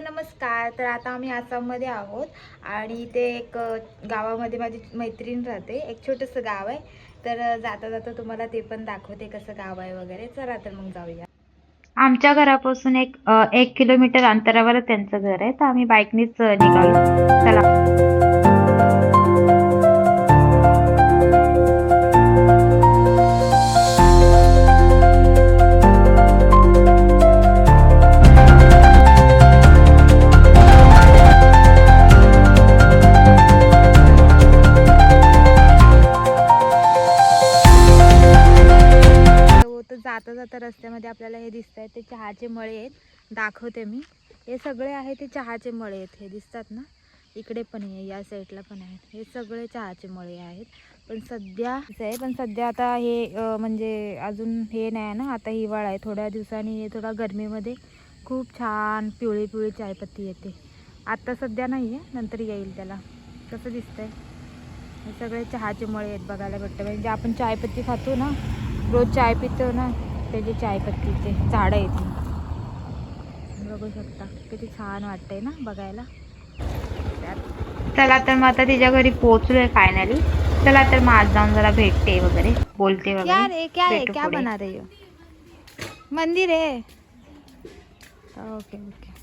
तर आता आम्ही आसाममध्ये आहोत आणि इथे एक गावामध्ये माझी मैत्रीण राहते. एक छोटंसं गाव आहे. तर जाता जाता तुम्हाला ते पण दाखवते कसं गाव आहे वगैरे. चला तर मग जाऊया. आमच्या घरापासून एक एक किलोमीटर अंतरावर त्यांचं घर आहे. तर आम्ही बाईकनीच निघालो. चला. जाता जाता रस्त्यामध्ये आपल्याला हे दिसत आहेत ते चहाचे मळे आहेत. दाखवते मी. हे सगळे आहे ते चहाचे मळे आहेत. हे दिसतात ना? इकडे पण आहे या साईडला पण आहेत. हे सगळे चहाचे मळे आहेत. पण सध्या आहे पण सध्या आता हे म्हणजे अजून हे नाही आहे ना? आता हिवाळा आहे. थोड्या दिवसांनी हे थोडा गरमीमध्ये खूप छान पिवळी पिवळी चायपत्ती येते. आत्ता सध्या नाही आहे नंतर येईल त्याला. कसं दिसतंय? हे सगळे चहाचे मळे आहेत बघायला भेटतं. म्हणजे आपण चायपत्ती खातो ना रोज चाय पितो ना त्याचे चायपत्तीचे झाडं आहेत. ही. बघू शकता. किती छान वाटतंय ना बघायला. चला तर मग आता तिच्या घरी पोहोचलोय फायनली चला तर मग आज जाऊन जरा भेटते वगैरे. बोलते क्या वगैरे रे? क्या है क्या. बना रही हो? मंदिर है. ओके ओके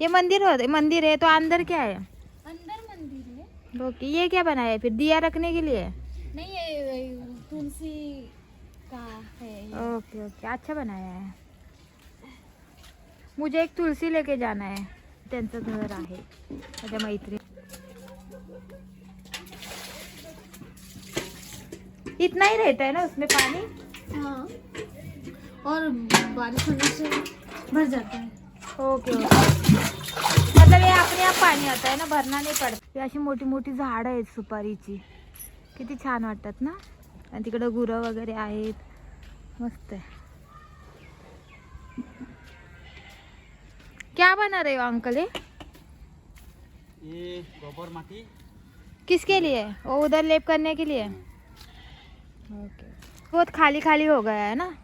ये मंदिर हो मंदिर है तो अंदर क्या है? अंदर मंदिर है। ओके ये क्या बनाया है फिर? दिया रखने के लिए? नहीं ये तुलसी का है ये। ओके ओके अच्छा बनाया है। मुझे एक तुलसी लेके जाना है त्यांचं घर आहे माझ्या मैत्री इतना ही रहता है ना उसमें पानी? हाँ और बारिश होने से भर जाता है। Okay okay. मतलब हे अपने आप पाणी आता आहे ना भरणा नाही पडत। ही अशी मोठी मोठी झाडं आहेत सुपारीची. किती छान वाटतात ना? आणि तिकडं गुरं वगैरे आहेत. मस्त आहे. क्या बना रहे हो अंकल ये गोबर माटी किसके लिए? वो उधर लेप करने के लिए? ओके बहुत खाली खाली हो गया है ना?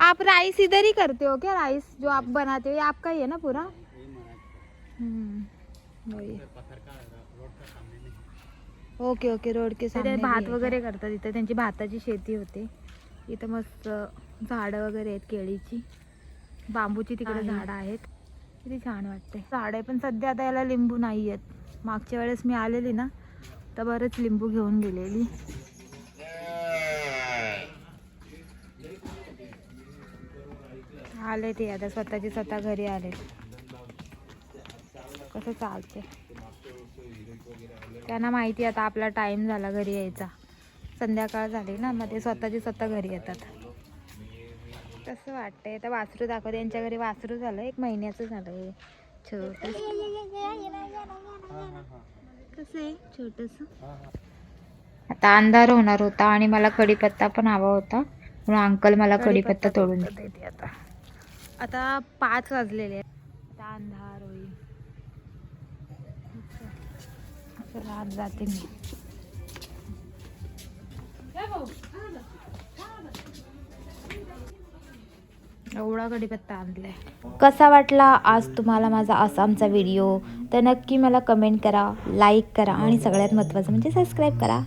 आप राइस इधर ही करते हो क्या? राइस जो आप बनाते हो ये आपका ही है ना पूरा? हम्म, वही। ओके ओके रोड के सामने भात वगैरे? करतात. इथं त्यांची भाताची शेती होते. इथं मस्त झाडं वगैरे आहेत केळीची. बांबूची तिकडे आहे. झाडं आहेत. किती छान वाटते झाडं आहे पण सध्या आता याला लिंबू नाही आहेत मागच्या वेळेस मी आलेली ना तर बरेच लिंबू घेऊन गेलेली. आले ते आता स्वतःचे स्वतः घरी आले कसं चालते त्यांना माहिती आता आपला टाइम झाला घरी यायचा. संध्याकाळ झाली ना मग ते स्वतःचे स्वतः घरी येतात. कसं वाटतंय? आता वासरू दाखवते यांच्या घरी वासरू झालं एक महिन्याचं झालं छोट कसं आहे? छोटस. आता अंधार होणार होता आणि मला कढीपत्ता पण हवा होता. म्हणून अंकल मला कढीपत्ता तोडून देते आता. आता पाच वाजलेले. आता अंधार होईल. चला आज जाते मी. एवढा कढीपत्ता आणलाय. कसा वाटला आज तुम्हाला माझा आसामचा व्हिडिओ तर नक्की मला कमेंट करा लाईक करा आणि सगळ्यात महत्त्वाचं म्हणजे सबस्क्राईब करा.